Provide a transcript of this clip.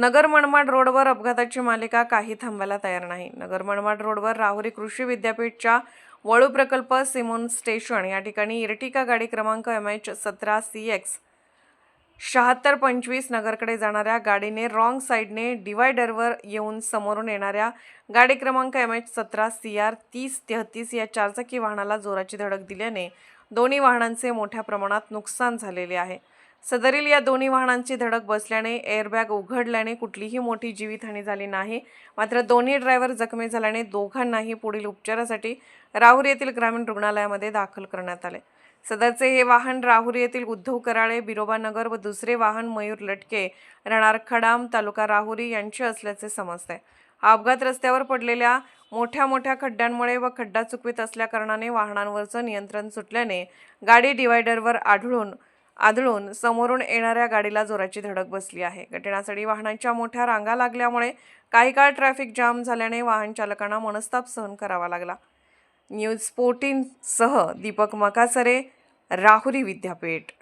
नगर मनमाड रोडवर अपघाताची मालिका काही थांबायला तयार नाही. नगर मनमाड रोडवर राहुरी कृषी विद्यापीठच्या वळू प्रकल्प सिमोन स्टेशन या ठिकाणी इर्टिका गाडी क्रमांक एम एच सतरा सी एक्स शहात्तर पंचवीस नगरकडे जाणाऱ्या गाडीने रॉंग साईडने डिवायडरवर येऊन समोरून येणाऱ्या गाडी क्रमांक एम एच सतरा सी आर तीस तेहतीस या चारचाकी वाहनाला जोराची धडक दिल्याने दोन्ही वाहनांचे मोठ्या प्रमाणात नुकसान झालेले आहे. सदरील या दोन्ही वाहनांची धडक बसल्याने एअरबॅग उघडल्याने कुठलीही मोठी जीवितहानी झाली नाही. मात्र दोन्ही ड्रायव्हर जखमी झाल्याने दोघांनाही पुढील उपचारासाठी राहुरी येथील ग्रामीण रुग्णालयामध्ये दाखल करण्यात आले. सदरचे हे वाहन राहुरी येथील उद्धव कराळे बिरोबा नगर व दुसरे वाहन मयूर लटके राहणार खडाम तालुका राहुरी यांचे असल्याचे समजते. हा अपघात रस्त्यावर पडलेल्या मोठ्या मोठ्या खड्ड्यांमुळे व खड्डा चुकवीत असल्याकारणाने वाहनांवरचं नियंत्रण सुटल्याने गाडी डिवायडरवर आढळून आदळून समोरून येणाऱ्या गाडीला जोराची धडक बसली आहे. घटनास्थळी वाहनांच्या मोठ्या रांगा लागल्यामुळे काही काळ ट्रॅफिक जाम झाल्याने वाहन चालकांना मनस्ताप सहन करावा लागला. न्यूज फोर्टीनसह दीपक मकासरे राहुरी विद्यापीठ.